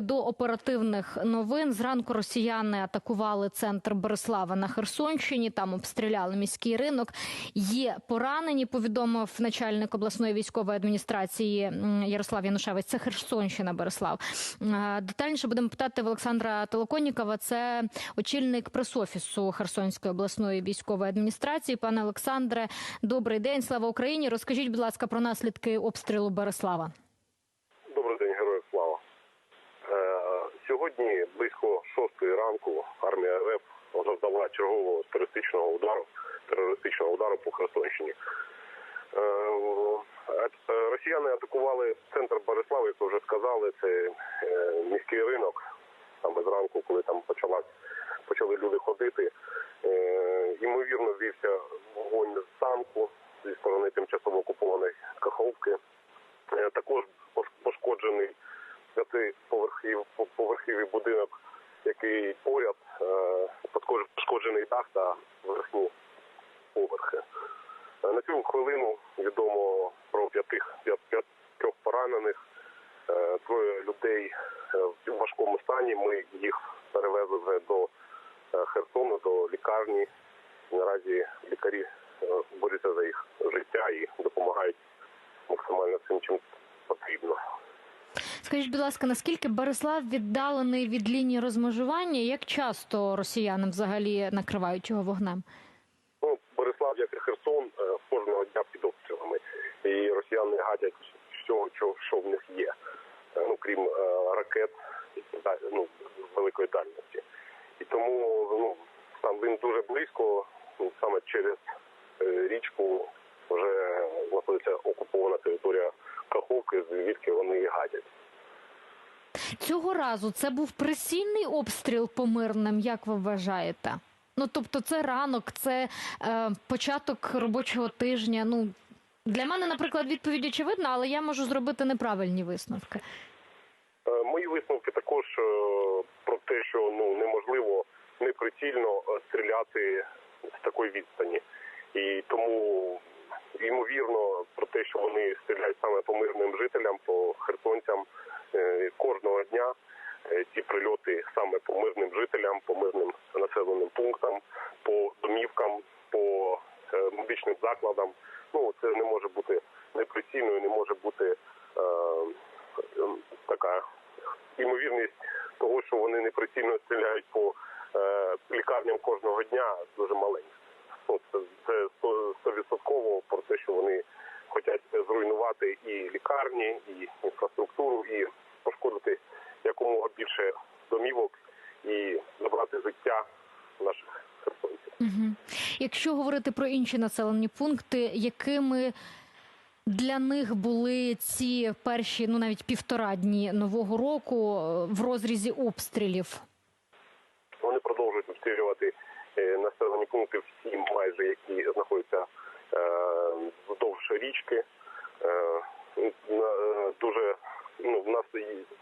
До оперативних новин зранку росіяни атакували центр Борислава на Херсонщині. Там обстріляли міський ринок. Є поранені. Повідомив начальник обласної військової адміністрації Ярослав Янушевич. Це Херсонщина, Борислав. Е, Детальніше будемо питати в Олександра Толоконнікова. Це очільник пресофісу Херсонської обласної військової адміністрації. Пане Олександре, добрий день. Слава Україні. Розкажіть, будь ласка, про наслідки обстрілу Борислава. Добрий день, героїв слава. Е, сьогодні близько шостої ранку армія РФ завдала чергового терористичного удару, терористичного удару по Херсонщині. Е, е, росіяни атакували центр Борислава, як вже сказали, це е, міський ринок. Саме зранку, коли там почалась, почали люди ходити. Е, ймовірно, вівся вогонь з танку зі сторони тимчасово окупованої Каховки. Е, Також пош- пошкоджений п'ятиповерхів поверхівий будинок, який поряд е, пошкодж- пошкоджений дах та верхні поверхи. Е, На цю хвилину відомо про п'ятих п'ят- п'ятьох поранених. Троє людей е, в важкому стані. Ми їх перевезли вже до Херсону, до лікарні. Наразі лікарі борються за їх життя і допомагають максимально цим, чим потрібно. Скажіть, будь ласка, наскільки Борислав віддалений від лінії розмежування? Як часто росіяни взагалі накривають його вогнем? Ну, Борислав, як і Херсон, е, кожного дня під обстрілами. І росіяни гадять всього, що, що в них є, Е, ну крім е, ракет ну, великої дальності. І тому ну, там він дуже близько, ну, саме через річку вже знаходиться окупована територія Каховки, звідки вони гадять. Цього разу це був прицільний обстріл по мирним, як ви вважаєте? Ну тобто, це ранок, це е, початок робочого тижня. Ну для мене, наприклад, відповідь очевидна, але я можу зробити неправильні висновки. Е, Мої висновки також е, про те, що ну неможливо неприцільно е, стріляти з такої відстані, і тому ймовірно про те, що вони стріляють саме по мирним жителям, по херсонцям е, кожного дня. е, Ці прильоти саме по мирним жителям, по мирним населеним пунктам, по домівкам, по е, медичним закладам. Ну це не може бути неприцільною, не може бути е, ем, така ймовірність того, що вони неприцільно стріляють по е, лікарням кожного дня, дуже маленька. Ну, це стовідсотково про те, що вони хочуть зруйнувати і лікарні, і інфраструктуру, і пошкодити якомога більше домівок і забрати життя наших херсонців. Угу. Якщо говорити про інші населені пункти, якими для них були ці перші, ну навіть півтора дні нового року е, в розрізі обстрілів? Вони продовжують обстрілювати населені пункти всі майже, які знаходяться е, вздовж річки. Е, е, дуже ну в нас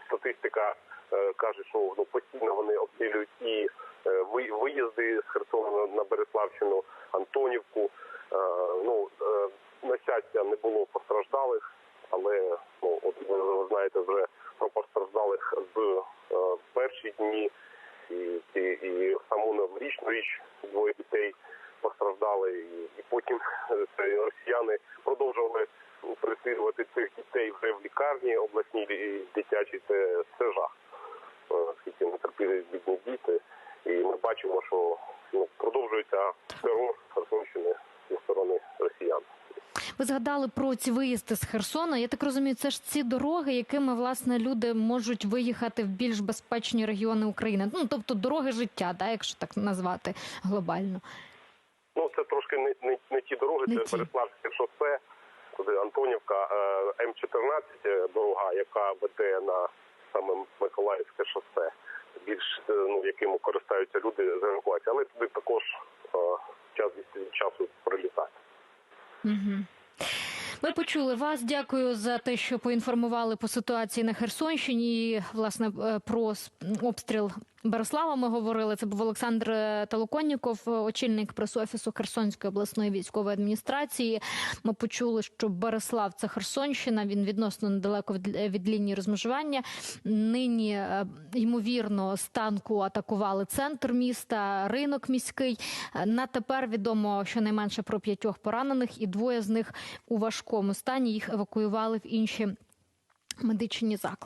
статистика е, каже, що ну постійно вони обстрілюють і е, виїзди з Херсона на- Береславщину, Антонівку. Е, Ну е, на щастя не було постраждалих, але ну от ви знаєте вже про постраждалих з е, перші дні і, і, і саму новорічну річ двоє дітей постраждали, і, і потім е, це росіяни продовжували переслідувати цих дітей вже в лікарні обласній дитячій. Це, це жах. Е, Скільки не терпіли бідні діти, і ми бачимо, що ну, продовжується терор Херсонщини зі сторони росіян. Ви згадали про ці виїзди з Херсона. Я так розумію, це ж ці дороги, якими власне люди можуть виїхати в більш безпечні регіони України. Ну тобто дороги життя, да, якщо так назвати глобально. Ну, це трошки не, не, не ті дороги, Не це. Береславське шосе, туди Антонівка, е, М14 е, дорога, яка веде на саме Миколаївське шосе, більш е, ну, яким користуються люди з евакуації. Але туди також час від часу прилітає. Угу. Ми почули вас. Дякую за те, що поінформували по ситуації на Херсонщині. І, власне е, про обстріл Береслава. Ми говорили. Це був Олександр е, Толоконніков, е, очільник прес-офісу Херсонської обласної військової адміністрації. Ми почули, що Береслав це Херсонщина. Він відносно недалеко від, лінії розмежування. Нині ймовірно з танку атакували центр міста, ринок міський. На тепер відомо щонайменше про п'ятьох поранених, і двоє з них у важкому стані. Їх евакуювали в інші медичні заклади.